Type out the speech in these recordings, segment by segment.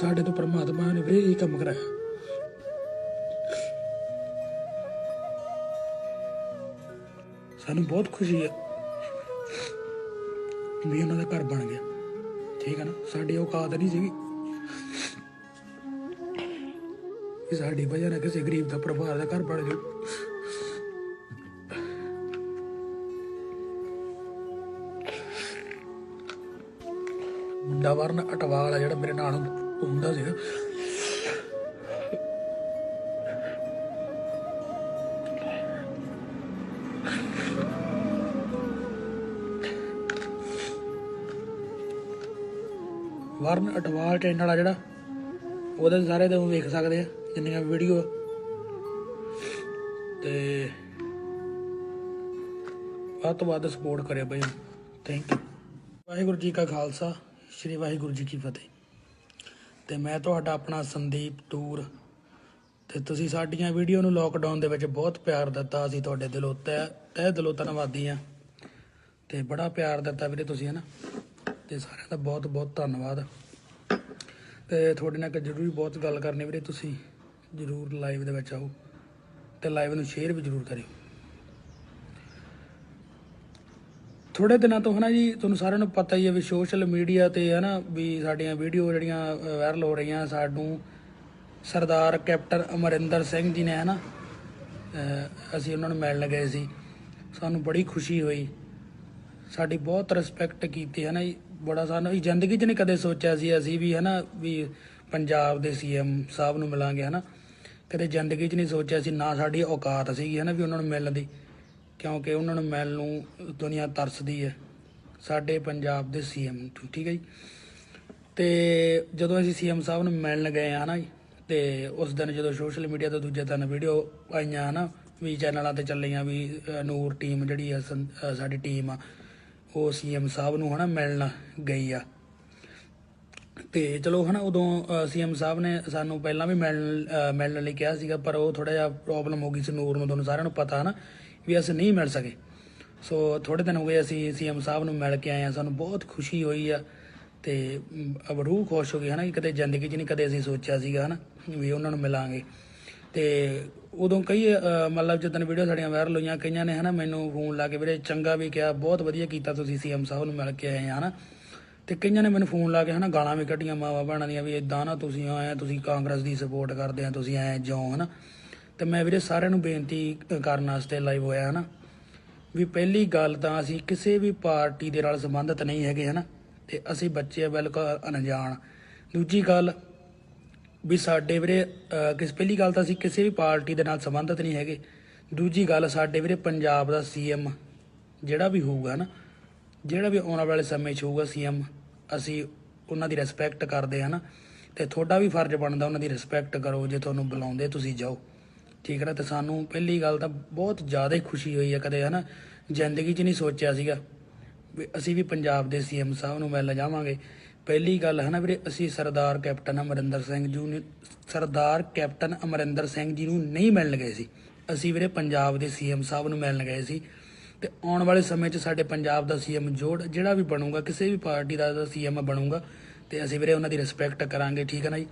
ਸਾਡੇ ਤੋਂ ਪਰਮਾਤਮਾ ਨੇ ਵੀਰੇ ਇਹ ਕੰਮ ਕਰਾਇਆ। ਸਾਨੂੰ ਬਹੁਤ ਖੁਸ਼ੀ ਹੈ ਵੀ ਉਹਨਾਂ ਦਾ ਘਰ ਬਣ ਗਿਆ। ਠੀਕ ਹੈ ਨਾ? ਸਾਡੀ ਔਕਾਤ ਨਹੀਂ ਸੀਗੀ ਕਿ ਸਾਡੀ ਵਜ੍ਹਾ ਨਾਲ ਕਿਸੇ ਗਰੀਬ ਦਾ ਪਰਿਵਾਰ ਦਾ ਘਰ ਬਣ ਗਿਆ। ਮੁੰਡਾ ਵਰਨ ਅਟਵਾਲ ਆ ਜਿਹੜਾ ਮੇਰੇ ਨਾਲ ਹੁੰਦਾ। ਸੀਗਾ ਵਰਨ ਅਟਵਾਲ ਚੈਨਲ ਵਾਲਾ ਜਿਹੜਾ, ਉਹਦੇ ਸਾਰੇ ਤੁਸੀਂ ਵੇਖ ਸਕਦੇ ਆ, ਜਿੰਨੀਆਂ ਵੀਡੀਓ ਤੇ ਵੱਧ ਤੋਂ ਵੱਧ ਸਪੋਰਟ ਕਰਿਆ ਬਈ। ਥੈਂਕ ਯੂ ਵਾਹਿਗੁਰੂ ਜੀ ਕਾ ਖਾਲਸਾ, ਸ੍ਰੀ ਵਾਹਿਗੁਰੂ ਜੀ ਕੀ ਫਤਿਹ। ਤੇ ਮੈਂ ਤੁਹਾਡਾ ਆਪਣਾ ਸੰਦੀਪ ਟੂਰ। ਤੇ ਤੁਸੀਂ ਸਾਡੀਆਂ ਵੀਡੀਓ ਨੂੰ ਲੋਕਡਾਊਨ ਦੇ ਵਿੱਚ ਬਹੁਤ ਪਿਆਰ ਦਿੱਤਾ, ਅਸੀਂ ਤੁਹਾਡੇ ਦਿਲੋਂ ਤਹਿ ਤਹਿ ਦਿਲੋਂ ਧੰਨਵਾਦੀ ਆ ਤੇ ਬੜਾ ਪਿਆਰ ਦਿੱਤਾ ਵੀਰੇ ਤੁਸੀਂ, ਹਨਾ? ਤੇ ਸਾਰਿਆਂ ਦਾ ਬਹੁਤ ਬਹੁਤ ਧੰਨਵਾਦ। ਤੇ ਤੁਹਾਡੇ ਨਾਲ ਇੱਕ ਜ਼ਰੂਰੀ ਬਹੁਤ ਗੱਲ ਕਰਨੀ ਵੀਰੇ ਤੁਸੀਂ। ਜ਼ਰੂਰ ਲਾਈਵ ਦੇ ਵਿੱਚ ਆਓ। ਤੇ ਲਾਈਵ ਨੂੰ ਸ਼ੇਅਰ ਵੀ ਜ਼ਰੂਰ ਕਰਿਓ। ਥੋੜੇ ਦਿਨਾਂ ਤੋਂ ਹਨਾ ਜੀ, ਤੁਹਾਨੂੰ ਸਾਰਿਆਂ ਨੂੰ ਪਤਾ ਹੀ ਹੈ ਵੀ ਸੋਸ਼ਲ ਮੀਡੀਆ ਤੇ ਹਨਾ ਵੀ ਸਾਡੀਆਂ ਵੀਡੀਓ ਜਿਹੜੀਆਂ ਵਾਇਰਲ ਹੋ ਰਹੀਆਂ ਸਾਨੂੰ, ਸਰਦਾਰ ਕੈਪਟਨ ਅਮਰਿੰਦਰ ਸਿੰਘ ਜੀ ਨੇ ਹਨਾ, ਅਹ, ਅਸੀਂ ਉਹਨਾਂ ਨੂੰ ਮਿਲਣ ਗਏ ਸੀ। ਸਾਨੂੰ ਬੜੀ ਖੁਸ਼ੀ ਹੋਈ। ਸਾਡੀ ਬਹੁਤ ਰਿਸਪੈਕਟ ਕੀਤੀ ਹੈ ਨਾ ਜੀ। ਬੜਾ ਸਾਨੂੰ ਇਹ ਜ਼ਿੰਦਗੀ 'ਚ ਨਹੀਂ ਕਦੇ ਸੋਚਿਆ ਸੀ ਅਸੀਂ ਵੀ ਹੈ ਨਾ ਵੀ ਪੰਜਾਬ ਦੇ ਸੀਐਮ ਸਾਹਿਬ ਨੂੰ ਮਿਲਾਂਗੇ ਹੈ ਨਾ ਕਦੇ ਜ਼ਿੰਦਗੀ 'ਚ ਨਹੀਂ ਸੋਚਿਆ ਸੀ, ਨਾ ਸਾਡੀ ਔਕਾਤ ਸੀਗੀ ਹੈ ਨਾ ਵੀ ਉਹਨਾਂ ਨੂੰ ਮਿਲਣ ਦੀ। ਕਿਉਂਕਿ ਉਹਨਾਂ ਨੂੰ ਮਿਲਣ ਨੂੰ ਦੁਨੀਆ ਤਰਸਦੀ ਹੈ, ਸਾਡੇ ਪੰਜਾਬ ਦੇ ਸੀਐਮ ਠੀਕ ਹੈ ਜੀ। ਤੇ ਜਦੋਂ ਅਸੀਂ ਸੀਐਮ ਸਾਹਿਬ ਨੂੰ ਮਿਲਣ ਗਏ ਆ ਨਾ ਜੀ, ਤੇ ਉਸ ਦਿਨ ਜਦੋਂ ਸੋਸ਼ਲ ਮੀਡੀਆ ਤੇ ਦੂਜੇ ਦਿਨ ਵੀਡੀਓ ਆਈਆਂ ਨਾ, ਵੀ ਚੈਨਲਾਂ ਤੇ ਚੱਲੀਆਂ ਵੀ ਨੂਰ ਟੀਮ ਜਿਹੜੀ ਆ, ਸੰ- ਸਾਡੀ ਟੀਮ ਆ, ਉਹ ਸੀਐਮ ਸਾਹਿਬ ਨੂੰ ਹਨਾ ਮਿਲਣ ਗਈ ਆ। ਤੇ ਚਲੋ ਹਨਾ ਉਦੋਂ ਸੀਐਮ ਸਾਹਿਬ ਨੇ ਸਾਨੂੰ ਪਹਿਲਾਂ ਵੀ ਮਿਲਣ ਮਿਲਣ ਲਈ ਕਿਹਾ ਸੀਗਾ, ਪਰ ਉਹ ਥੋੜਾ ਜਿਹਾ ਪ੍ਰੋਬਲਮ ਹੋ ਗਈ ਸੀ ਨੂਰ ਨੂੰ, ਤੁਹਾਨੂੰ ਸਾਰਿਆਂ ਨੂੰ ਪਤਾ ਹਨਾ। ਵੀ ਅਸੀਂ ਨਹੀਂ ਮਿਲ ਸਕੇ। ਸੋ ਥੋੜੇ ਦਿਨ ਹੋ ਗਏ ਅਸੀਂ ਸੀਐਮ ਸਾਹਿਬ ਨੂੰ ਮਿਲ ਕੇ ਆਏ ਆ ਸਾਨੂੰ ਬਹੁਤ ਖੁਸ਼ੀ ਹੋਈ ਆ ਤੇ ਮ, ਰੂਹ ਖੁਸ਼ ਹੋ ਗਈ ਹਨਾ ਕਿ ਕਦੇ ਜ਼ਿੰਦਗੀ 'ਚ ਨਹੀਂ ਕਦੇ ਅਸੀਂ ਸੋਚਿਆ ਸੀਗਾ ਹਨਾ ਵੀ ਉਹਨਾਂ ਨੂੰ ਮਿਲਾਂਗੇ। ਤੇ ਉਦੋਂ ਕਈ ਮਤਲਬ ਜਦੋਂ ਵੀਡੀਓ ਸਾਡੀਆਂ ਵਾਇਰਲ ਹੋਈਆਂ ਕਈਆਂ ਨੇ ਹਨਾ ਮੈਨੂੰ ਫੋਨ ਲਾ ਕੇ ਵੀਰੇ ਚੰਗਾ ਵੀ ਕਿਹਾ ਬਹੁਤ ਵਧੀਆ ਕੀਤਾ ਤੁਸੀਂ ਸੀਐਮ ਸਾਹਿਬ ਨੂੰ ਮਿਲ ਕੇ ਆਏ ਆ ਹਨਾ। ਤੇ ਕਈਆਂ ਨੇ ਮੈਨੂੰ ਫੋਨ ਲਾ ਕੇ ਹਨਾ ਗਾਲਾਂ ਵੀ ਕੱਢੀਆਂ ਮਾਵਾ ਭੈਣਾਂ ਦੀਆਂ ਵੀ ਇਦਾਂ ਨਾ ਤੁਸੀਂ ਆਏ ਤੁਸੀਂ ਕਾਂਗਰਸ ਦੀ ਸਪੋਰਟ ਕਰਦੇ ਆ ਤੁਸੀਂ ਐ ਜਿਉਂ ਹਨਾ। ਤੇ ਮੈਂ ਵੀਰੇ ਸਾਰਿਆਂ ਨੂੰ ਬੇਨਤੀ ਕਰਨ ਵਾਸਤੇ ਲਾਈਵ ਹੋਇਆ ਹਨਾ, ਵੀ ਪਹਿਲੀ ਗੱਲ ਤਾਂ ਅਸੀਂ ਕਿਸੇ ਵੀ ਪਾਰਟੀ ਦੇ ਨਾਲ ਸੰਬੰਧਿਤ ਨਹੀਂ ਹੈਗੇ ਹਨਾ, ਤੇ ਅਸੀਂ ਬੱਚੇ ਆ ਬਿਲਕੁਲ ਅਣਜਾਣ। ਦੂਜੀ ਗੱਲ ਵੀ ਸਾਡੇ ਵੀਰੇ ਕਿਸ, ਪਹਿਲੀ ਗੱਲ ਤਾਂ ਅਸੀਂ ਕਿਸੇ ਵੀ ਪਾਰਟੀ ਦੇ ਨਾਲ ਸੰਬੰਧਿਤ ਨਹੀਂ ਹੈਗੇ। ਦੂਜੀ ਗੱਲ ਸਾਡੇ ਵੀਰੇ ਪੰਜਾਬ ਦਾ ਸੀਐਮ ਜਿਹੜਾ ਵੀ ਹੋਊਗਾ ਨਾ ਜਿਹੜਾ ਵੀ ਆਉਣ ਵਾਲੇ ਸਮੇਂ 'ਚ ਹੋਊਗਾ ਸੀਐਮ, ਅਸੀਂ ਉਹਨਾਂ ਦੀ ਰਿਸਪੈਕਟ ਕਰਦੇ ਹਾਂ ਨਾ ਤੇ ਤੁਹਾਡਾ ਵੀ ਫਰਜ਼ ਬਣਦਾ ਉਹਨਾਂ ਦੀ ਰਿਸਪੈਕਟ ਕਰੋ, ਜੇ ਤੁਹਾਨੂੰ ਬੁਲਾਉਂਦੇ ਤੁਸੀਂ ਜਾਓ। ਠੀਕ ਹੈ ਨਾ? ਤੇ ਸਾਨੂੰ ਪਹਿਲੀ ਗੱਲ ਤਾਂ ਬਹੁਤ ਜ਼ਿਆਦਾ ਹੀ ਖੁਸ਼ੀ ਹੋਈ ਹੈ ਕਦੇ, ਹਨਾ? ਜ਼ਿੰਦਗੀ 'ਚ ਨਹੀਂ ਸੋਚਿਆ ਸੀਗਾ ਵੀ ਅਸੀਂ ਵੀ ਪੰਜਾਬ ਦੇ ਸੀਐਮ ਸਾਹਿਬ ਨੂੰ ਮਿਲਣ ਜਾਵਾਂਗੇ। ਪਹਿਲੀ ਗੱਲ ਹੈ ਨਾ ਵੀਰੇ, ਅਸੀਂ ਸਰਦਾਰ ਕੈਪਟਨ ਅਮਰਿੰਦਰ ਸਿੰਘ ਜੀ ਨੂੰ ਸਰਦਾਰ ਕੈਪਟਨ ਅਮਰਿੰਦਰ ਸਿੰਘ ਜੀ ਨੂੰ ਨਹੀਂ ਮਿਲਣ ਗਏ ਸੀ। ਅਸੀਂ ਵੀਰੇ ਪੰਜਾਬ ਦੇ ਸੀਐਮ ਸਾਹਿਬ ਨੂੰ ਮਿਲਣ ਗਏ ਸੀ। ਤੇ ਆਉਣ ਵਾਲੇ ਸਮੇਂ 'ਚ ਸਾਡੇ ਪੰਜਾਬ ਦਾ ਸੀਐਮ ਜੋੜ ਜਿਹੜਾ ਵੀ ਬਣੂਗਾ, ਕਿਸੇ ਵੀ ਪਾਰਟੀ ਦਾ ਸੀਐਮ ਬਣੂਗਾ। ਤੇ ਅਸੀਂ ਵੀਰੇ ਉਹਨਾਂ ਦੀ ਰਿਸਪੈਕਟ ਕਰਾਂਗੇ, ਠੀਕ ਹੈ ਨਾ ਜੀ?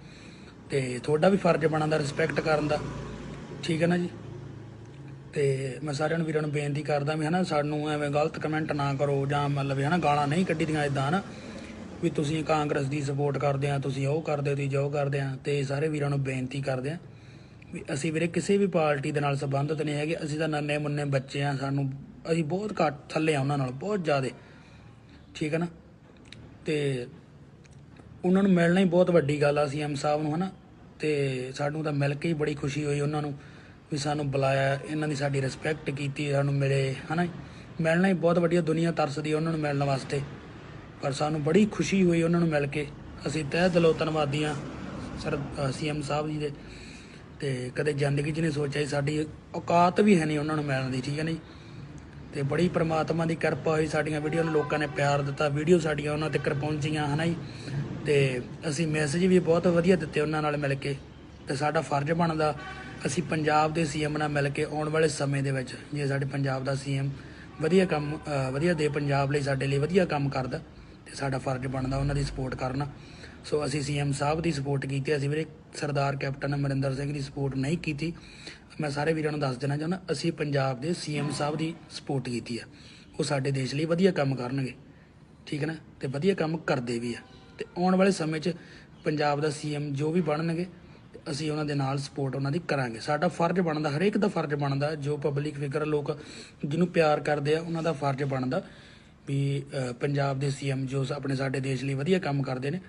ਤੇ ਤੁਹਾਡਾ ਵੀ ਫਰਜ਼ ਬਣਦਾ ਰਿਸਪੈਕਟ ਕਰਨ ਦਾ। ਠੀਕ ਹੈ ਨਾ ਜੀ? ਤੇ ਮੈਂ ਸਾਰਿਆਂ ਨੂੰ ਵੀਰਾਂ ਨੂੰ ਬੇਨਤੀ ਕਰਦਾ ਵੀ ਹਨਾ, ਸਾਨੂੰ ਐਵੇਂ ਗਲਤ ਕਮੈਂਟ ਨਾ ਕਰੋ ਜਾਂ ਮਤਲਬ ਹਨਾ, ਗਾਲਾਂ ਨਹੀਂ ਕੱਢੀ ਦੀਆਂ ਇਦਾਂ ਨਾ ਵੀ ਤੁਸੀਂ ਕਾਂਗਰਸ ਦੀ ਸਪੋਰਟ ਕਰਦੇ ਆ, ਤੁਸੀਂ ਉਹ ਕਰਦੇ ਹੋ, ਤੁਸੀਂ ਜੋ ਕਰਦੇ ਆ, ਤੇ ਸਾਰੇ ਵੀਰਾਂ ਨੂੰ ਬੇਨਤੀ ਕਰਦੇ ਆ ਵੀ ਅਸੀਂ ਵੀਰੇ ਕਿਸੇ ਵੀ ਪਾਰਟੀ ਦੇ ਨਾਲ ਸੰਬੰਧਿਤ ਨਹੀਂ ਹੈਗੇ, ਅਸੀਂ ਤਾਂ ਨੰਨੇ ਮੁੰਨੇ ਬੱਚੇ ਆ, ਸਾਨੂੰ, ਅਸੀਂ ਬਹੁਤ ਘੱਟ ਥੱਲੇ ਆ ਉਹਨਾਂ ਨਾਲ, ਬਹੁਤ ਜ਼ਿਆਦੇ, ਠੀਕ ਹੈ ਨਾ? ਤੇ ਉਹਨਾਂ ਨੂੰ ਮਿਲਣਾ ਹੀ ਬਹੁਤ ਵੱਡੀ ਗੱਲ ਆ ਸੀ ਸੀਐਮ ਸਾਹਿਬ ਨੂੰ, ਹਨਾ? ਤੇ ਸਾਨੂੰ ਤਾਂ ਮਿਲ ਕੇ ਹੀ ਬੜੀ ਖੁਸ਼ੀ ਹੋਈ ਉਹਨਾਂ ਨੂੰ। ਵੀ ਸਾਨੂੰ ਬੁਲਾਇਆ, ਇਹਨਾਂ ਦੀ ਸਾਡੀ ਰਿਸਪੈਕਟ ਕੀਤੀ, ਸਾਨੂੰ ਮਿਲੇ, ਹਨਾ ਮਿਲਣਾ ਹੀ ਬਹੁਤ ਵੱਡੀ ਦੁਨੀਆ ਤਰਸਦੀ ਉਹਨਾਂ ਨੂੰ ਮਿਲਣ ਵਾਸਤੇ। ਪਰ ਸਾਨੂੰ ਬੜੀ ਖੁਸ਼ੀ ਹੋਈ ਉਹਨਾਂ ਨੂੰ ਮਿਲ ਕੇ। ਅਸੀਂ ਤਹਿ ਦਿਲੋਂ ਧੰਨਵਾਦੀ ਆ ਸਰ ਸੀਐਮ ਸਾਹਿਬ ਜੀ ਦੇ। ਤੇ ਕਦੇ ਜ਼ਿੰਦਗੀ 'ਚ ਨਹੀਂ ਸੋਚਿਆ ਸੀ ਸਾਡੀ ਔਕਾਤ ਵੀ ਹੈ ਨਹੀਂ ਉਹਨਾਂ ਨੂੰ ਮਿਲਣ ਦੀ, ਠੀਕ ਹੈ ਨਹੀਂ ਤੇ ਬੜੀ ਪ੍ਰਮਾਤਮਾ ਦੀ ਕਿਰਪਾ ਹੋਈ, ਸਾਡੀਆਂ ਵੀਡੀਓ ਨੂੰ ਲੋਕਾਂ ਨੇ ਪਿਆਰ ਦਿੱਤਾ, ਵੀਡੀਓ ਸਾਡੀਆਂ ਉਹਨਾਂ ਤੱਕ ਪਹੁੰਚੀਆਂ, ਹਨਾ ਜੀ? ਤੇ ਅਸੀਂ ਮੈਸੇਜ ਵੀ ਬਹੁਤ ਵਧੀਆ ਦਿੱਤੇ ਉਹਨਾਂ ਨਾਲ ਮਿਲ ਕੇ। ਤੇ ਸਾਡਾ ਫਰਜ਼ ਬਣਦਾ ਅਸੀਂ ਪੰਜਾਬ ਦੇ ਸੀਐਮ ਨਾਲ ਮਿਲ ਕੇ ਆਉਣ ਵਾਲੇ ਸਮੇਂ ਦੇ ਵਿੱਚ ਜੇ ਸਾਡੇ ਪੰਜਾਬ ਦਾ ਸੀਐਮ ਵਧੀਆ ਕੰਮ ਵਧੀਆ ਦੇ ਪੰਜਾਬ ਲਈ ਸਾਡੇ ਲਈ ਵਧੀਆ ਕੰਮ ਕਰਦਾ ਤੇ ਸਾਡਾ ਫਰਜ਼ ਬਣਦਾ ਉਹਨਾਂ ਦੀ ਸਪੋਰਟ ਕਰਨਾ। ਸੋ ਅਸੀਂ ਸੀਐਮ ਸਾਹਿਬ ਦੀ ਸਪੋਰਟ ਕੀਤੀ, ਅਸੀਂ ਵੀਰੇ ਸਰਦਾਰ ਕੈਪਟਨ ਅਮਰਿੰਦਰ ਸਿੰਘ ਦੀ ਸਪੋਰਟ ਨਹੀਂ ਕੀਤੀ। ਮੈਂ ਸਾਰੇ ਵੀਰਾਂ ਨੂੰ ਦੱਸ ਦੇਣਾ ਚਾਹੁੰਦਾ, ਅਸੀਂ ਪੰਜਾਬ ਦੇ ਸੀਐਮ ਸਾਹਿਬ ਦੀ ਸਪੋਰਟ ਕੀਤੀ ਆ। ਉਹ ਸਾਡੇ ਦੇਸ਼ ਲਈ ਵਧੀਆ ਕੰਮ ਕਰਨਗੇ, ਠੀਕ ਹੈ ਨਾ? ਤੇ ਵਧੀਆ ਕੰਮ ਕਰਦੇ ਵੀ ਆ। ਤੇ ਆਉਣ ਵਾਲੇ ਸਮੇਂ 'ਚ ਪੰਜਾਬ ਦਾ ਸੀਐਮ ਜੋ ਵੀ ਬਣਨਗੇ ਅਸੀਂ ਉਹਨਾਂ ਦੇ ਨਾਲ ਸਪੋਰਟ ਉਹਨਾਂ ਦੀ ਕਰਾਂਗੇ। ਸਾਡਾ ਫਰਜ਼ ਬਣਦਾ, ਹਰੇਕ ਦਾ ਫਰਜ਼ ਬਣਦਾ, ਜੋ ਪਬਲਿਕ ਫਿਗਰ ਲੋਕ ਜਿਹਨੂੰ ਪਿਆਰ ਕਰਦੇ ਆ, ਉਹਨਾਂ ਦਾ ਫਰਜ਼ ਬਣਦਾ ਵੀ ਪੰਜਾਬ ਦੇ ਸੀਐਮ ਜੋ ਆਪਣੇ ਸਾਡੇ ਦੇਸ਼ ਲਈ ਵਧੀਆ ਕੰਮ ਕਰਦੇ ਨੇ,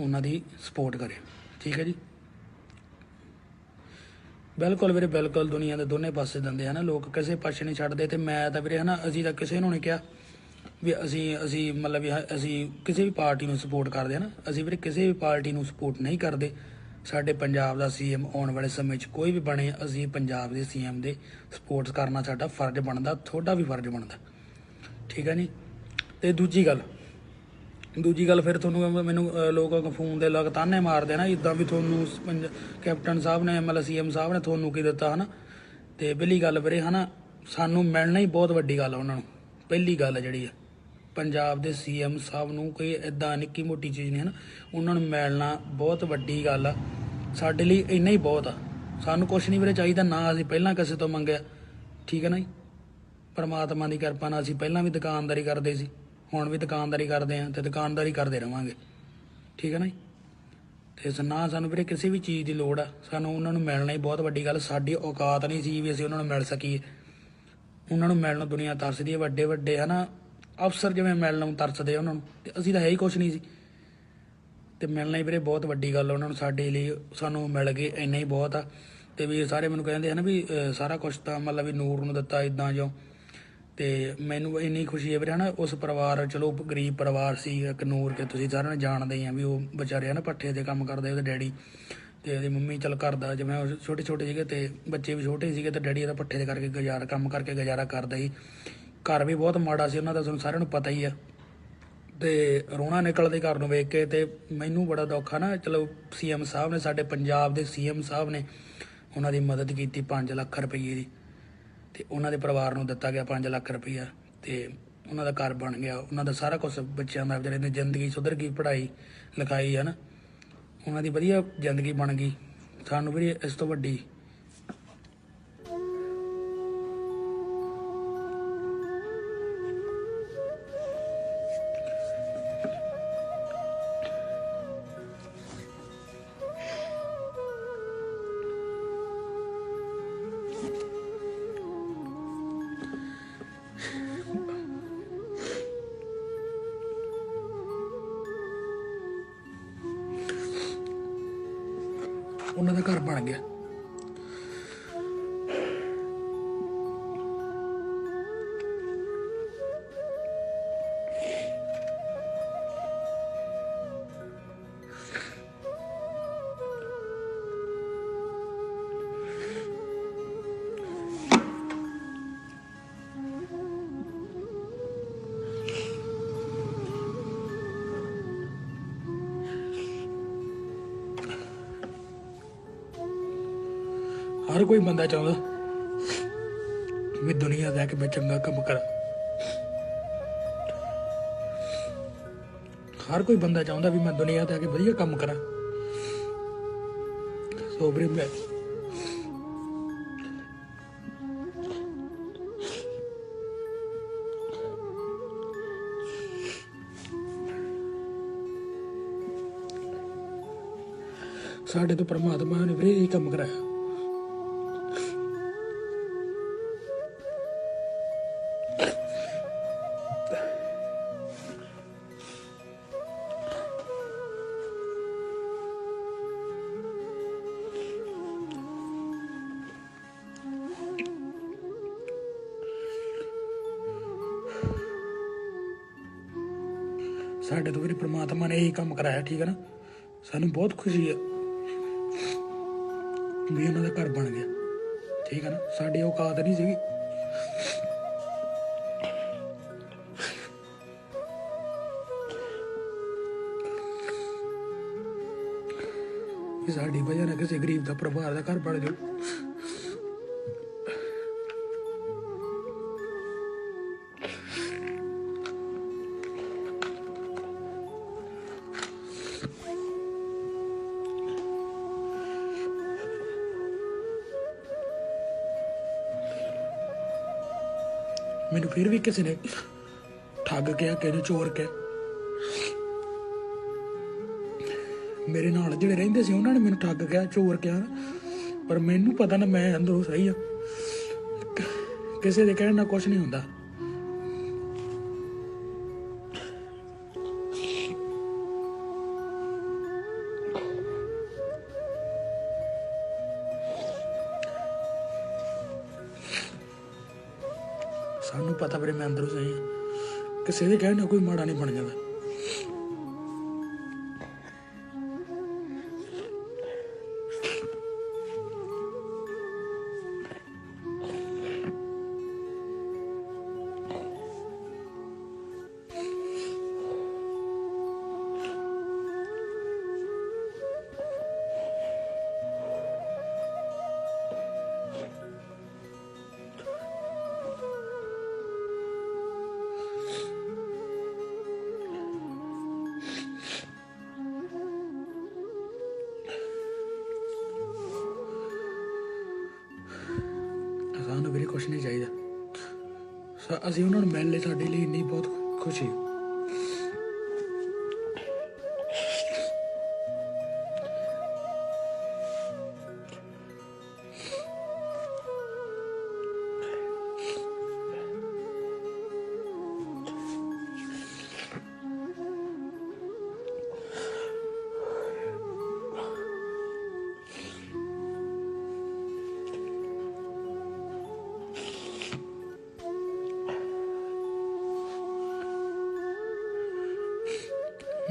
ਉਹਨਾਂ ਦੀ ਸਪੋਰਟ ਕਰੇ। ਠੀਕ ਹੈ ਜੀ? ਬਿਲਕੁਲ ਵੀਰੇ, ਬਿਲਕੁਲ ਦੁਨੀਆ ਦੇ ਦੋਨੇ ਪਾਸੇ ਦਿੰਦੇ ਆ ਨਾ, ਲੋਕ ਕਿਸੇ ਪਾਸੇ ਨਹੀਂ ਛੱਡਦੇ ਤੇ ਮੈਂ ਤਾਂ ਵੀਰੇ ਹਨਾ, ਅਸੀਂ ਤਾਂ ਕਿਸੇ ਨੂੰ ਨਹੀਂ ਕਿਹਾ ਵੀ ਅਸੀਂ ਅਸੀਂ ਮਤਲਬ ਅਸੀਂ ਕਿਸੇ ਵੀ ਪਾਰਟੀ ਨੂੰ ਸਪੋਰਟ ਕਰਦੇ ਆ ਨਾ, ਅਸੀਂ ਵੀਰੇ ਕਿਸੇ ਵੀ ਪਾਰਟੀ ਨੂੰ ਸਪੋਰਟ ਨਹੀਂ ਕਰਦੇ। ਸਾਡੇ ਪੰਜਾਬ ਦਾ ਸੀਐਮ ਆਉਣ ਵਾਲੇ ਸਮੇਂ 'ਚ ਕੋਈ ਵੀ ਬਣੇ, ਅਸੀਂ ਪੰਜਾਬ ਦੇ ਸੀਐਮ ਦੇ ਸਪੋਰਟ ਕਰਨਾ ਸਾਡਾ ਫਰਜ਼ ਬਣਦਾ, ਤੁਹਾਡਾ ਵੀ ਫਰਜ਼ ਬਣਦਾ। ਠੀਕ ਹੈ ਜੀ? ਤੇ ਦੂਜੀ ਗੱਲ ਦੂਜੀ ਗੱਲ ਫਿਰ ਤੁਹਾਨੂੰ ਮੈਨੂੰ ਲੋਕ ਫੋਨ ਦੇ ਲਗ ਤਾਨੇ ਮਾਰਦੇ ਆ ਨਾ ਇਦਾਂ ਵੀ ਤੁਹਾਨੂੰ ਪੰਜ- ਕੈਪਟਨ ਸਾਹਿਬ ਨੇ ਐਮਐਲ ਸੀਐਮ ਸਾਹਿਬ ਨੇ ਤੁਹਾਨੂੰ ਕੀ ਦਿੱਤਾ ਹਨਾ? ਤੇ ਪਹਿਲੀ ਗੱਲ ਵੀਰੇ ਹਨਾ, ਸਾਨੂੰ ਮਿਲਣਾ ਹੀ ਬਹੁਤ ਵੱਡੀ ਗੱਲ ਉਹਨਾਂ ਨੂੰ। ਪਹਿਲੀ ਗੱਲ ਜਿਹੜੀ ਆ। ਪੰਜਾਬ ਦੇ ਸੀਐਮ ਸਾਹਿਬ ਨੂੰ ਕੋਈ ਇਦਾਂ ਨਿੱਕੀ ਮੋਟੀ ਚੀਜ਼ ਨਹੀਂ ਹੈ ਨਾ, ਉਹਨਾਂ ਨੂੰ ਮਿਲਣਾ ਬਹੁਤ ਵੱਡੀ ਗੱਲ ਆ। ਸਾਡੇ ਲਈ ਇੰਨਾ ਹੀ ਬਹੁਤ ਆ। ਸਾਨੂੰ ਕੁਝ ਨਹੀਂ ਵੀਰੇ ਚਾਹੀਦਾ, ਨਾ ਅਸੀਂ ਪਹਿਲਾਂ ਕਿਸੇ ਤੋਂ ਮੰਗਿਆ। ਠੀਕ ਹੈ ਨਾ ਜੀ? ਪਰਮਾਤਮਾ ਦੀ ਕਿਰਪਾ ਨਾਲ ਅਸੀਂ ਪਹਿਲਾਂ ਵੀ ਦੁਕਾਨਦਾਰੀ ਕਰਦੇ ਸੀ, ਹੁਣ ਵੀ ਦੁਕਾਨਦਾਰੀ ਕਰਦੇ ਆਂ ਤੇ ਦੁਕਾਨਦਾਰੀ ਕਰਦੇ ਰਵਾਂਗੇ। ਠੀਕ ਹੈ ਨਾ ਜੀ? ਤੇ ਸ- ਨਾ ਸਾਨੂੰ ਵੀਰੇ ਕਿਸੇ ਵੀ ਚੀਜ਼ ਦੀ ਲੋੜ ਆ। ਸਾਨੂੰ ਉਹਨਾਂ ਨੂੰ ਮਿਲਣਾ ਹੀ ਬਹੁਤ ਵੱਡੀ ਗੱਲ। ਸਾਡੀ ਔਕਾਤ ਨਹੀਂ ਸੀ ਵੀ ਅਸੀਂ ਉਹਨਾਂ ਨੂੰ ਮਿਲ ਸਕੀਏ। ਉਹਨਾਂ ਨੂੰ ਮਿਲਣ ਨੂੰ ਦੁਨੀਆ ਤਰਸਦੀ ਹੈ। ਵੱਡੇ ਵੱਡੇ ਹਨਾ ਅਫਸਰ ਜਿਵੇਂ ਮਿਲਣ ਨੂੰ ਤਰਸਦੇ ਆ ਉਹਨਾਂ ਨੂੰ, ਤੇ ਅਸੀਂ ਤਾਂ ਹੈ ਹੀ ਕੁਛ ਨਹੀਂ ਸੀ ਤੇ ਮਿਲਣਾ ਹੀ ਵੀਰੇ ਬਹੁਤ ਵੱਡੀ ਗੱਲ ਉਹਨਾਂ ਨੂੰ, ਸਾਡੇ ਲਈ ਸਾਨੂੰ ਮਿਲ ਗਏ ਇੰਨਾ ਹੀ ਬਹੁਤ ਆ। ਤੇ ਵੀ ਸਾਰੇ ਮੈਨੂੰ ਕਹਿੰਦੇ ਹਨ ਵੀ ਸਾਰਾ ਕੁਝ ਤਾਂ ਮਤਲਬ ਵੀ ਨੂਰ ਨੂੰ ਦਿੱਤਾ ਇਦਾਂ ਜੋ ਤੇ ਮੈਨੂੰ ਇੰਨੀ ਖੁਸ਼ੀ ਹੈ ਵੀਰੇ ਹਨਾ, ਉਸ ਪਰਿਵਾਰ, ਚਲੋ ਗਰੀਬ ਪਰਿਵਾਰ ਸੀ, ਇੱਕ ਨੂਰ ਕੇ ਤੁਸੀਂ ਸਾਰਿਆਂ ਨੂੰ ਜਾਣਦੇ ਹੀ ਆ ਵੀ ਉਹ ਵਿਚਾਰੇ ਹਨਾ ਪੱਠੇ ਦੇ ਕੰਮ ਕਰਦੇ ਉਹਦੇ ਡੈਡੀ। ਤੇ ਉਹਦੀ ਮੰਮੀ ਚਲ ਕਰਦਾ ਜਿਵੇਂ ਉਹ ਛੋਟੇ ਛੋਟੇ ਸੀਗੇ ਤੇ ਬੱਚੇ ਵੀ ਛੋਟੇ ਸੀਗੇ ਤੇ ਡੈਡੀ ਇਹਦਾ ਪੱਠੇ ਦੇ ਕਰਕੇ ਗੁਜ਼ਾਰਾ, ਕੰਮ ਕਰਕੇ ਗੁਜ਼ਾਰਾ ਕਰਦਾ ਸੀ। ਘਰ ਵੀ ਬਹੁਤ ਮਾੜਾ ਸੀ, ਉਹਨਾਂ ਦਾ ਤੁਹਾਨੂੰ ਸਾਰਿਆਂ ਨੂੰ ਪਤਾ ਹੀ ਆ। ਤੇ ਰੋਣਾ ਨਿਕਲਦੇ ਘਰ ਨੂੰ ਵੇਖ ਕੇ ਤੇ ਮੈਨੂੰ ਬੜਾ ਦੁੱਖ ਆ ਨਾ, ਚਲੋ ਸੀਐਮ ਸਾਹਿਬ ਨੇ, ਸਾਡੇ ਪੰਜਾਬ ਦੇ ਸੀਐਮ ਸਾਹਿਬ ਨੇ ਉਹਨਾਂ ਦੀ ਮਦਦ ਕੀਤੀ 5 ਲੱਖ ਰੁਪਏ ਦੀ। ਤੇ ਉਹਨਾਂ ਦੇ ਪਰਿਵਾਰ ਨੂੰ ਦਿੱਤਾ ਗਿਆ 5 ਲੱਖ ਰੁਪਈਆ ਤੇ ਉਹਨਾਂ ਦਾ ਘਰ ਬਣ ਗਿਆ। ਉਹਨਾਂ ਦਾ ਸਾਰਾ ਕੁਝ ਬੱਚਿਆਂ ਦਾ, ਜਿਹੜੇ ਦੀ ਜ਼ਿੰਦਗੀ ਸੁਧਰ ਗਈ, ਪੜ੍ਹਾਈ ਲਿਖਾਈ ਹੈ ਨਾ, ਉਹਨਾਂ ਦੀ ਵਧੀਆ ਜ਼ਿੰਦਗੀ ਬਣ ਗਈ। ਸਾਨੂੰ ਵੀ ਇਸ ਤੋਂ ਵੱਡੀ ਉਹਨਾਂ ਦਾ ਘਰ ਬਣ ਗਿਆ। ਬੰਦਾ ਚਾਹੁੰਦਾ ਵੀ ਦੁਨੀਆ ਦਾ ਕਿ ਮੈਂ ਚੰਗਾ ਕੰਮ ਕਰਾਂ। ਹਰ ਕੋਈ ਬੰਦਾ ਚਾਹੁੰਦਾ ਵੀ ਮੈਂ ਦੁਨੀਆ ਤੇ ਆ ਕੇ ਵਧੀਆ ਕੰਮ ਕਰਾਂ। ਸੋ ਵੀਰੇ ਮੈਂ ਸਾਡੇ ਤੋਂ ਪਰਮਾਤਮਾ ਨੇ ਵੀਰੇ ਇਹ ਕੰਮ ਕਰਾਇਆ। ਸਾਡੇ ਤੋਂ ਵੀ ਪ੍ਰਮਾਤਮਾ ਨੇ ਇਹੀ ਕੰਮ ਕਰਾਇਆ, ਠੀਕ ਹੈ ਨਾ? ਸਾਨੂੰ ਬਹੁਤ ਖੁਸ਼ੀ ਹੈ ਵੀ ਇਹਨਾਂ ਦਾ ਘਰ ਬਣ ਗਿਆ, ਠੀਕ ਹੈ ਨਾ? ਸਾਡੀ ਔਕਾਤ ਨਹੀਂ ਸੀਗੀ। ਸਾਡੀ ਵਜ੍ਹਾ ਨਾਲ ਕਿਸੇ ਗਰੀਬ ਦਾ ਪਰਿਵਾਰ ਦਾ ਘਰ ਬਣ ਜਾਊ। ਫਿਰ ਵੀ ਕਿਸੇ ਨੇ ਠੱਗ ਕਿਹਾ, ਕਿਸੇ ਨੇ ਚੋਰ ਕਿਹਾ। ਮੇਰੇ ਨਾਲ ਜਿਹੜੇ ਰਹਿੰਦੇ ਸੀ, ਉਹਨਾਂ ਨੇ ਮੈਨੂੰ ਠੱਗ ਕਿਹਾ, ਚੋਰ ਕਿਹਾ। ਪਰ ਮੈਨੂੰ ਪਤਾ ਨਾ ਮੈਂ ਅੰਦਰੋਂ ਸਹੀ ਆ। ਕਿਸੇ ਦੇ ਕਹਿਣ ਨਾਲ ਕੁਝ ਨਹੀਂ ਹੁੰਦਾ। ਵੀਰੇ ਮੈਂ ਅੰਦਰੋਂ ਸਹੀ ਆ ਕਿਸੇ ਦੇ ਕਹਿਣ ਨਾਲ ਕੋਈ ਮਾੜਾ ਨਹੀਂ ਬਣ ਜਾਂਦਾ। ਅਸੀਂ ਉਹਨਾਂ ਨੂੰ ਮਿਲ ਲਈ ਸਾਡੇ ਲਈ ਇੰਨੀ ਬਹੁਤ ਖੁਸ਼ੀ।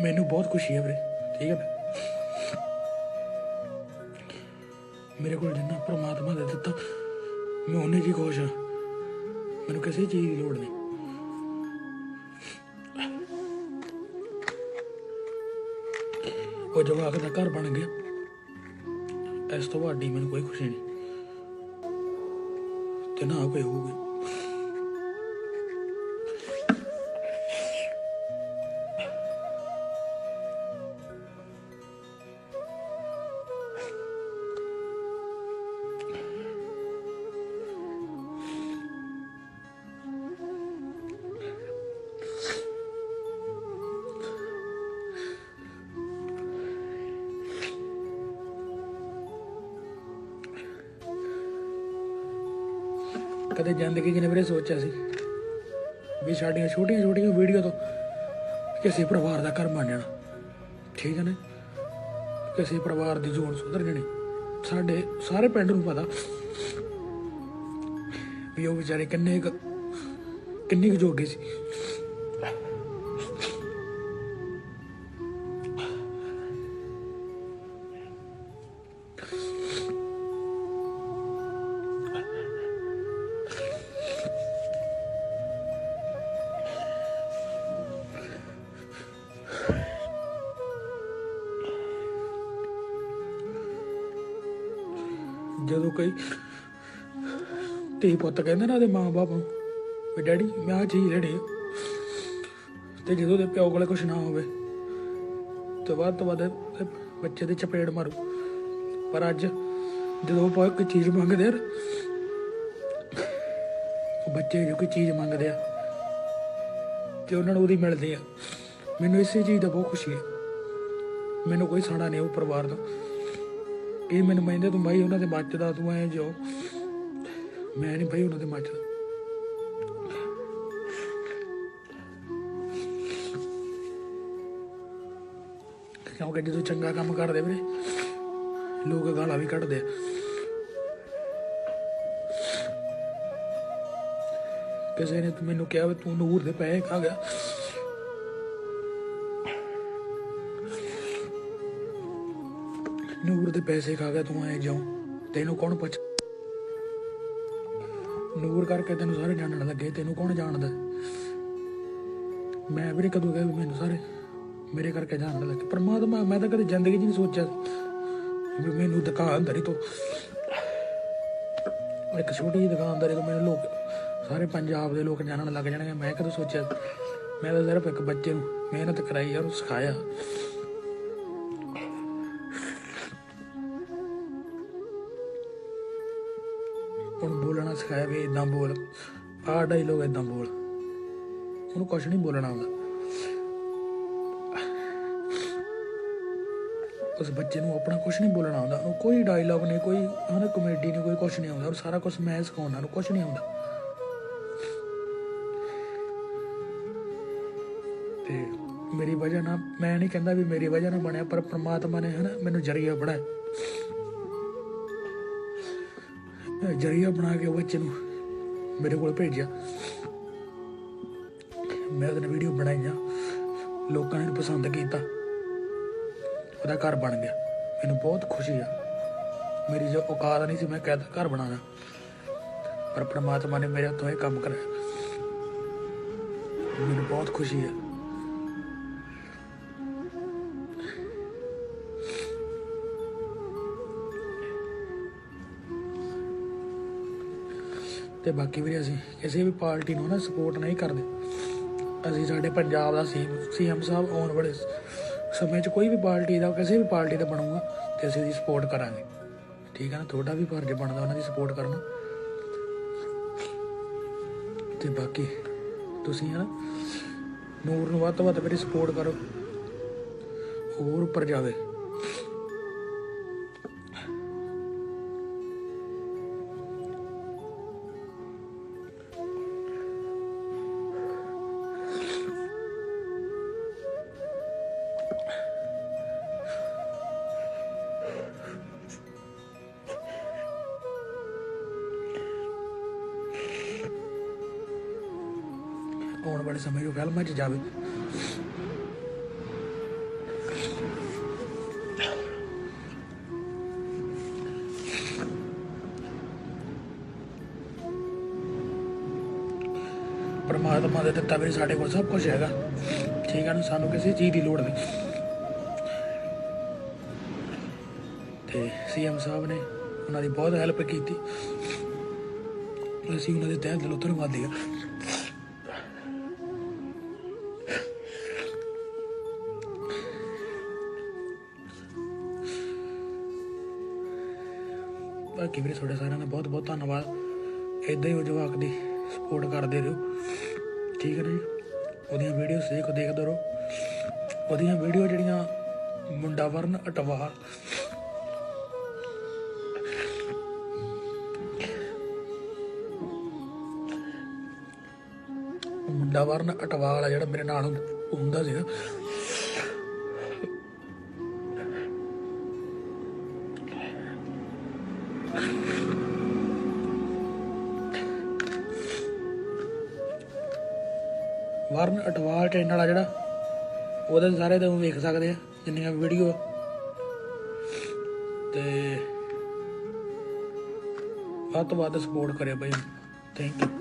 ਮੈਨੂੰ ਬਹੁਤ ਖੁਸ਼ੀ ਹੈ ਵੀਰੇ। ਠੀਕ ਹੈ ਮੇਰੇ ਕੋਲ ਜਿੰਨਾ ਪ੍ਰਮਾਤਮਾ ਨੇ ਦਿੱਤਾ, ਮੈਂ ਉਹਨੇ ਜੀ ਖੁਸ਼ ਹਾਂ। ਮੈਨੂੰ ਕਿਸੇ ਚੀਜ਼ ਦੀ ਲੋੜ ਨਹੀਂ। ਉਹ ਜਵਾਕ ਦਾ ਘਰ ਬਣ ਗਿਆ। ਇਸ ਤੋਂ ਵੱਡੀ ਮੈਨੂੰ ਕੋਈ ਖੁਸ਼ੀ ਨਹੀਂ। ਤੇ ਨਾ ਕੋਈ ਹੋਊਗੀ। ਕਦੇ ਜ਼ਿੰਦਗੀ 'ਚ ਨੇ ਵੀਰੇ ਸੋਚਿਆ ਸੀ ਵੀ ਸਾਡੀਆਂ ਛੋਟੀਆਂ ਛੋਟੀਆਂ ਵੀਡੀਓ ਤੋਂ ਕਿਸੇ ਪਰਿਵਾਰ ਦਾ ਘਰ ਬਣ ਜਾਣਾ। ਠੀਕ ਹੈ ਨਾ? ਕਿਸੇ ਪਰਿਵਾਰ ਦੀ ਜੋਨ ਸੁਧਰ ਜਾਣੀ। ਸਾਡੇ ਸਾਰੇ ਪਿੰਡ ਨੂੰ ਪਤਾ ਵੀ ਉਹ ਵਿਚਾਰੇ ਕਿੰਨੇ ਕੁ- ਕਿੰਨੀ ਕੁ ਜੋਗੇ ਸੀ। ਜਦੋਂ ਕੋਈ ਪੁੱਤ ਕਹਿੰਦੇ ਨਾ ਉਹਦੇ ਮਾਂ-ਬਾਪ ਵੀ ਡੈਡੀ, ਮੈਂ ਆ ਚੀਜ਼ ਲੈਣੀ ਤੇ ਜਦੋਂ ਦੇ ਪਿਓ ਕੋਲੇ ਕੁਝ ਨਾ ਹੋਵੇ, ਤੇ ਵੱਧ ਤੋਂ ਵੱਧ ਬੱਚੇ ਦੇ ਚਪੇੜ ਮਾਰੂ। ਪਰ ਅੱਜ ਜਦੋਂ ਉਹ ਕੋਈ ਚੀਜ਼ ਮੰਗਦੇ ਆ ਬੱਚੇ ਜੋ ਕੋਈ ਚੀਜ਼ ਮੰਗਦੇ ਆ, ਤੇ ਉਹਨਾਂ ਨੂੰ ਉਹਦੀ ਮਿਲਦੀ ਆ। ਮੈਨੂੰ ਇਸੇ ਚੀਜ਼ ਦਾ ਬਹੁਤ ਖੁਸ਼ੀ ਹੈ ਮੈਨੂੰ ਕੋਈ ਸਾੜਾ ਨਹੀਂ ਉਹ ਪਰਿਵਾਰ ਦਾ। ਇਹ ਮੈਨੂੰ ਕਹਿੰਦੇ ਤੂੰ ਬਾਈ ਉਹਨਾਂ ਦੇ ਮੱਚਦਾ ਤੂੰ ਐ ਜੋ ਮੈਂ ਨਹੀਂ ਬਾਈ ਉਹਨਾਂ ਦੇ ਮੱਚਦਾ ਕਿਉਂਕਿ ਜਦੋਂ ਚੰਗਾ ਕੰਮ ਕਰਦੇ ਵੀਰੇ, ਲੋਕ ਗਾਲਾਂ ਵੀ ਕੱਢਦੇ ਆ। ਕਿਸੇ ਨੇ ਮੈਨੂੰ ਕਿਹਾ ਤੂੰ ਨੂਰ ਦੇ ਪੈਸੇ ਖਾ ਗਿਆ। ਨੂਰ ਦੇ ਪੈਸੇ ਖਾ ਗਿਆ, ਤੂੰ ਐ ਜਾਉ। ਤੈਨੂੰ ਕੌਣ ਪੁੱਛ ਨੂਰ ਕਰਕੇ ਤੈਨੂੰ ਸਾਰੇ ਜਾਣਨ ਲੱਗੇ, ਤੈਨੂੰ ਕੌਣ ਜਾਣਦਾ? ਮੈਂ ਵੀਰੇ ਕਦੋਂ ਗਿਆ ਮੈਨੂੰ ਸਾਰੇ ਮੇਰੇ ਕਰਕੇ ਜਾਣਨ ਲੱਗੇ। ਪਰਮਾਤਮਾ, ਮੈਂ ਤਾਂ ਕਦੇ ਜ਼ਿੰਦਗੀ 'ਚ ਨਹੀਂ ਸੋਚਿਆ ਵੀ ਮੈਨੂੰ ਦੁਕਾਨਦਾਰੀ ਤੋਂ ਇੱਕ ਛੋਟੀ ਜਿਹੀ ਦੁਕਾਨਦਾਰੀ ਤੋਂ ਮੈਨੂੰ ਲੋਕ ਸਾਰੇ ਪੰਜਾਬ ਦੇ ਲੋਕ ਜਾਣਨ ਲੱਗ ਜਾਣਗੇ। ਮੈਂ ਕਦੋਂ ਸੋਚਿਆ? ਮੈਂ ਤਾਂ ਸਿਰਫ ਇੱਕ ਬੱਚੇ ਨੂੰ ਮਿਹਨਤ ਕਰਾਈ ਉਹਨੂੰ ਸਿਖਾਇਆ। ਹੁਣ ਇਦਾਂ ਬੋਲ। ਆਹ ਡਾਇਲੋਗ ਇਦਾਂ ਬੋਲ। ਉਹਨੂੰ ਕੁਝ ਨਹੀਂ ਬੋਲਣਾ ਆਉਂਦਾ। ਉਸ ਬੱਚੇ ਨੂੰ ਆਪਣਾ ਕੁਝ ਨਹੀਂ ਬੋਲਣਾ ਆਉਂਦਾ। ਉਹਨੂੰ ਕੋਈ ਡਾਇਲੋਗ ਨਹੀਂ, ਕੋਈ ਹਨਾ ਕਮੇਡੀ ਨਹੀਂ, ਕੋਈ ਕੁਝ ਨਹੀਂ ਆਉਂਦਾ। ਉਹ ਸਾਰਾ ਕੁਝ ਮੈਂ ਸਿਖਾਉਣਾ, ਉਹਨੂੰ ਕੁਝ ਨਹੀਂ ਆਉਂਦਾ। ਤੇ ਮੇਰੀ ਵਜ੍ਹਾ ਨਾਲ ਮੈਂ ਨਹੀਂ ਕਹਿੰਦਾ ਵੀ ਮੇਰੀ ਵਜ੍ਹਾ ਨਾਲ ਬਣਿਆ, ਪਰ ਪ੍ਰਮਾਤਮਾ ਨੇ ਹਨਾ ਮੈਨੂੰ ਜਰੀਆ ਬਣਾਇਆ। ਜਰੀਆ ਬਣਾ ਕੇ ਬੱਚੇ ਨੂੰ ਮੇਰੇ ਕੋਲ ਭੇਜਿਆ। ਮੈਂ ਉਹਦੇ ਵੀਡੀਓ ਬਣਾਈਆਂ। ਲੋਕਾਂ ਨੇ ਪਸੰਦ ਕੀਤਾ। ਉਹਦਾ ਘਰ ਬਣ ਗਿਆ। ਮੈਨੂੰ ਬਹੁਤ ਖੁਸ਼ੀ ਆ। ਮੇਰੀ ਜੋ ਔਕਾਤ ਨਹੀਂ ਸੀ, ਮੈਂ ਕਹਿੰਦਾ ਘਰ ਬਣਾਉਣਾ ਪਰ ਪ੍ਰਮਾਤਮਾ ਨੇ ਮੇਰੇ ਹੱਥੋਂ ਇਹ ਕੰਮ ਕਰਾਇਆ। ਮੈਨੂੰ ਬਹੁਤ ਖੁਸ਼ੀ ਹੈ ਤੇ ਬਾਕੀ ਵੀ ਅਸੀਂ ਕਿਸੇ ਵੀ ਪਾਰਟੀ ਨੂੰ ਨਾ ਸਪੋਰਟ ਨਹੀਂ ਕਰਦੇ। ਅਸੀਂ ਸਾਡੇ ਪੰਜਾਬ ਦਾ ਸੀ ਸੀਐਮ ਸਾਹਿਬ ਆਉਣ ਵਾਲੇ ਸਮੇਂ 'ਚ ਕੋਈ ਵੀ ਪਾਰਟੀ ਦਾ, ਕਿਸੇ ਵੀ ਪਾਰਟੀ ਦਾ ਬਣੂਗਾ ਤੇ ਅਸੀਂ ਉਹਦੀ ਸਪੋਰਟ ਕਰਾਂਗੇ। ਠੀਕ ਹੈ ਨਾ? ਤੁਹਾਡਾ ਵੀ ਫਰਜ਼ ਬਣਦਾ ਉਹਨਾਂ ਦੀ ਸਪੋਰਟ ਕਰਨਾ ਤੇ ਬਾਕੀ ਤੁਸੀਂ ਹੈ ਨਾ, ਨੂਰ ਨੂੰ ਵੱਧ ਤੋਂ ਵੱਧ ਮੇਰੀ ਸਪੋਰਟ ਕਰੋ। ਹੋਰ ਉੱਪਰ ਜਾਵੇ। ਆਉਣ ਵਾਲੇ ਸਮੇਂ 'ਚ ਫਿਲਮਾਂ 'ਚ ਜਾਵੇ। ਪਰਮਾਤਮਾ ਦੇ ਦਿੱਤਾ ਵੀ ਸਾਡੇ ਕੋਲ ਸਭ ਕੁਝ ਹੈਗਾ। ਠੀਕ ਹੈ ਨਾ, ਸਾਨੂੰ ਕਿਸੇ ਚੀਜ਼ ਦੀ ਲੋੜ ਨਹੀਂ। ਤੇ ਸੀਐਮ ਸਾਹਿਬ ਨੇ ਉਹਨਾਂ ਦੀ ਬਹੁਤ ਹੈਲਪ ਕੀਤੀ। ਅਸੀਂ ਉਹਨਾਂ ਦੇ ਤਹਿ ਦਿਲੋਂ ਧੰਨਵਾਦੀ ਹਾਂ ਬਾਕੀ ਵੀਰੇ ਤੁਹਾਡੇ ਸਾਰਿਆਂ ਦਾ ਬਹੁਤ ਬਹੁਤ ਧੰਨਵਾਦ। ਇਦਾਂ ਹੀ ਉਹ ਜਵਾਕ ਦੀ ਸਪੋਰਟ ਕਰਦੇ ਰਹੋ। ਠੀਕ ਹੈ ਜੀ? ਉਹਦੀਆਂ ਵੀਡੀਓਜ਼ ਦੇਖ, ਦੇਖਦੇ ਰਹੋ। ਉਹਦੀਆਂ ਵੀਡੀਓ ਜਿਹੜੀਆਂ ਮੁੰਡਾ ਵਰਨ ਅਟਵਾਲ ਮੁੰਡਾ ਵਰਨ ਅਟਵਾਲ ਆ ਜਿਹੜਾ ਮੇਰੇ ਨਾਲ ਹੁੰਦਾ- ਹੁੰਦਾ ਸੀਗਾ ਅਟਵਾਲ ਚੈਨਲ ਆ ਜਿਹੜਾ, ਉਹਦੇ ਸਾਰੇ ਤੁਸੀਂ ਵੇਖ ਸਕਦੇ ਆ, ਜਿੰਨੀਆਂ ਵੀਡੀਓ ਤੇ ਵੱਧ ਤੋਂ ਵੱਧ ਸਪੋਰਟ ਕਰਿਓ ਭਾਈ। Thank you